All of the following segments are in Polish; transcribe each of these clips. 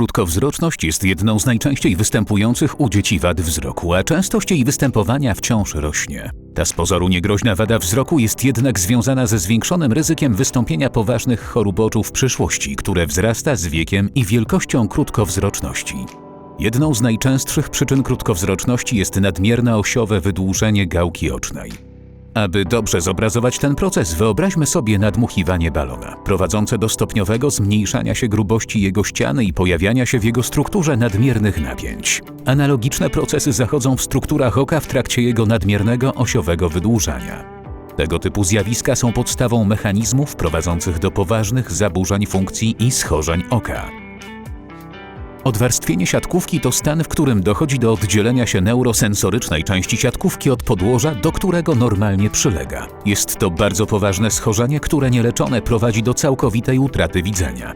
Krótkowzroczność jest jedną z najczęściej występujących u dzieci wad wzroku, a częstość jej występowania wciąż rośnie. Ta z pozoru niegroźna wada wzroku jest jednak związana ze zwiększonym ryzykiem wystąpienia poważnych chorób oczu w przyszłości, które wzrasta z wiekiem i wielkością krótkowzroczności. Jedną z najczęstszych przyczyn krótkowzroczności jest nadmierne osiowe wydłużenie gałki ocznej. Aby dobrze zobrazować ten proces, wyobraźmy sobie nadmuchiwanie balona, prowadzące do stopniowego zmniejszania się grubości jego ściany i pojawiania się w jego strukturze nadmiernych napięć. Analogiczne procesy zachodzą w strukturach oka w trakcie jego nadmiernego osiowego wydłużania. Tego typu zjawiska są podstawą mechanizmów prowadzących do poważnych zaburzeń funkcji i schorzeń oka. Odwarstwienie siatkówki to stan, w którym dochodzi do oddzielenia się neurosensorycznej części siatkówki od podłoża, do którego normalnie przylega. Jest to bardzo poważne schorzenie, które nieleczone prowadzi do całkowitej utraty widzenia.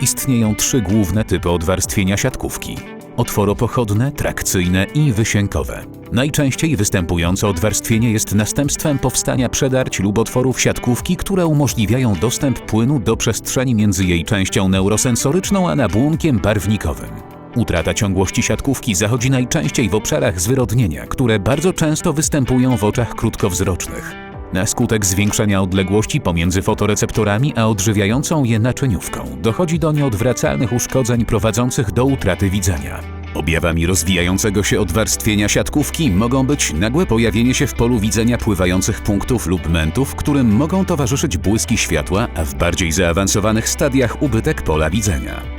Istnieją trzy główne typy odwarstwienia siatkówki: otworopochodne, trakcyjne i wysiękowe. Najczęściej występujące odwarstwienie jest następstwem powstania przedarć lub otworów siatkówki, które umożliwiają dostęp płynu do przestrzeni między jej częścią neurosensoryczną a nabłonkiem barwnikowym. Utrata ciągłości siatkówki zachodzi najczęściej w obszarach zwyrodnienia, które bardzo często występują w oczach krótkowzrocznych. Na skutek zwiększenia odległości pomiędzy fotoreceptorami a odżywiającą je naczyniówką dochodzi do nieodwracalnych uszkodzeń prowadzących do utraty widzenia. Objawami rozwijającego się odwarstwienia siatkówki mogą być nagłe pojawienie się w polu widzenia pływających punktów lub mentów, którym mogą towarzyszyć błyski światła, a w bardziej zaawansowanych stadiach ubytek pola widzenia.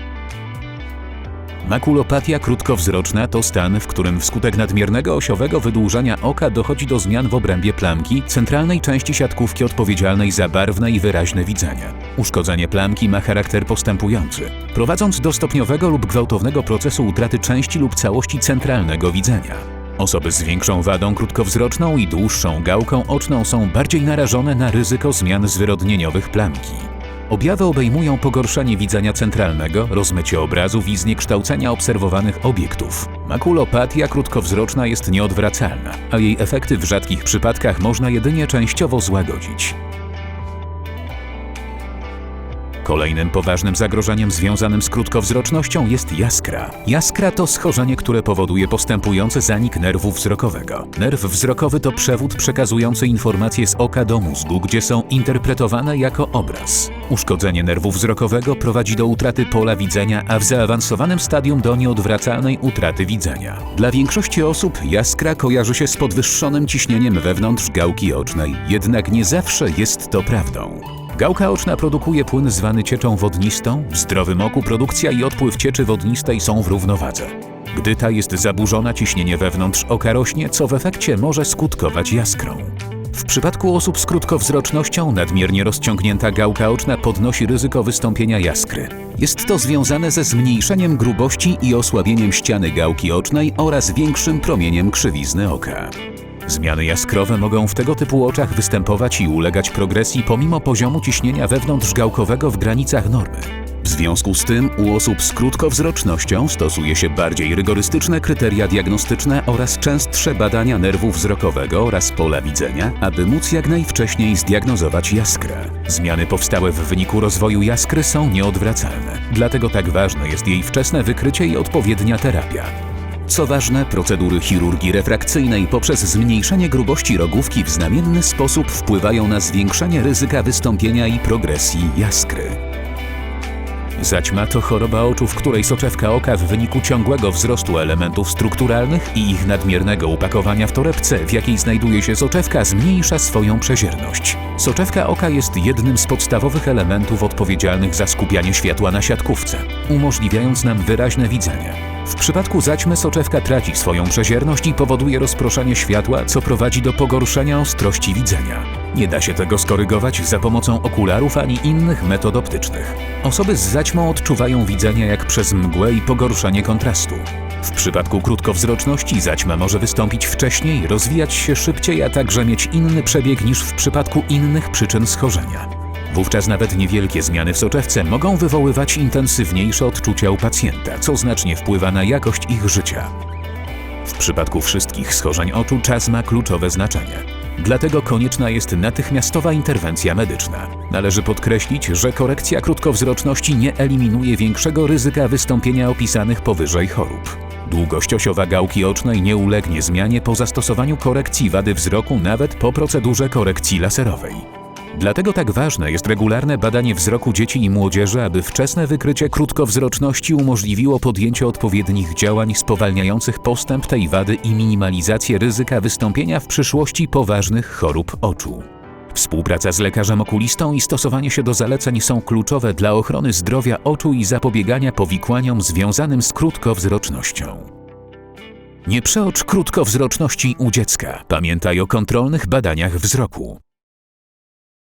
Makulopatia krótkowzroczna to stan, w którym wskutek nadmiernego osiowego wydłużania oka dochodzi do zmian w obrębie plamki, centralnej części siatkówki odpowiedzialnej za barwne i wyraźne widzenie. Uszkodzenie plamki ma charakter postępujący, prowadząc do stopniowego lub gwałtownego procesu utraty części lub całości centralnego widzenia. Osoby z większą wadą krótkowzroczną i dłuższą gałką oczną są bardziej narażone na ryzyko zmian zwyrodnieniowych plamki. Objawy obejmują pogorszenie widzenia centralnego, rozmycie obrazów i zniekształcenia obserwowanych obiektów. Makulopatia krótkowzroczna jest nieodwracalna, a jej efekty w rzadkich przypadkach można jedynie częściowo złagodzić. Kolejnym poważnym zagrożeniem związanym z krótkowzrocznością jest jaskra. Jaskra to schorzenie, które powoduje postępujący zanik nerwu wzrokowego. Nerw wzrokowy to przewód przekazujący informacje z oka do mózgu, gdzie są interpretowane jako obraz. Uszkodzenie nerwu wzrokowego prowadzi do utraty pola widzenia, a w zaawansowanym stadium do nieodwracalnej utraty widzenia. Dla większości osób jaskra kojarzy się z podwyższonym ciśnieniem wewnątrz gałki ocznej, jednak nie zawsze jest to prawdą. Gałka oczna produkuje płyn zwany cieczą wodnistą. W zdrowym oku produkcja i odpływ cieczy wodnistej są w równowadze. Gdy ta jest zaburzona, ciśnienie wewnątrz oka rośnie, co w efekcie może skutkować jaskrą. W przypadku osób z krótkowzrocznością nadmiernie rozciągnięta gałka oczna podnosi ryzyko wystąpienia jaskry. Jest to związane ze zmniejszeniem grubości i osłabieniem ściany gałki ocznej oraz większym promieniem krzywizny oka. Zmiany jaskrowe mogą w tego typu oczach występować i ulegać progresji pomimo poziomu ciśnienia wewnątrzgałkowego w granicach normy. W związku z tym u osób z krótkowzrocznością stosuje się bardziej rygorystyczne kryteria diagnostyczne oraz częstsze badania nerwu wzrokowego oraz pola widzenia, aby móc jak najwcześniej zdiagnozować jaskrę. Zmiany powstałe w wyniku rozwoju jaskry są nieodwracalne, dlatego tak ważne jest jej wczesne wykrycie i odpowiednia terapia. Co ważne, procedury chirurgii refrakcyjnej poprzez zmniejszenie grubości rogówki w znamienny sposób wpływają na zwiększenie ryzyka wystąpienia i progresji jaskry. Zaćma to choroba oczu, w której soczewka oka w wyniku ciągłego wzrostu elementów strukturalnych i ich nadmiernego upakowania w torebce, w jakiej znajduje się soczewka, zmniejsza swoją przezierność. Soczewka oka jest jednym z podstawowych elementów odpowiedzialnych za skupianie światła na siatkówce, umożliwiając nam wyraźne widzenie. W przypadku zaćmy soczewka traci swoją przezierność i powoduje rozproszenie światła, co prowadzi do pogorszenia ostrości widzenia. Nie da się tego skorygować za pomocą okularów ani innych metod optycznych. Osoby z zaćmą odczuwają widzenie jak przez mgłę i pogorszenie kontrastu. W przypadku krótkowzroczności zaćma może wystąpić wcześniej, rozwijać się szybciej, a także mieć inny przebieg niż w przypadku innych przyczyn schorzenia. Wówczas nawet niewielkie zmiany w soczewce mogą wywoływać intensywniejsze odczucia u pacjenta, co znacznie wpływa na jakość ich życia. W przypadku wszystkich schorzeń oczu czas ma kluczowe znaczenie. Dlatego konieczna jest natychmiastowa interwencja medyczna. Należy podkreślić, że korekcja krótkowzroczności nie eliminuje większego ryzyka wystąpienia opisanych powyżej chorób. Długość osiowa gałki ocznej nie ulegnie zmianie po zastosowaniu korekcji wady wzroku nawet po procedurze korekcji laserowej. Dlatego tak ważne jest regularne badanie wzroku dzieci i młodzieży, aby wczesne wykrycie krótkowzroczności umożliwiło podjęcie odpowiednich działań spowalniających postęp tej wady i minimalizację ryzyka wystąpienia w przyszłości poważnych chorób oczu. Współpraca z lekarzem okulistą i stosowanie się do zaleceń są kluczowe dla ochrony zdrowia oczu i zapobiegania powikłaniom związanym z krótkowzrocznością. Nie przeocz krótkowzroczności u dziecka. Pamiętaj o kontrolnych badaniach wzroku.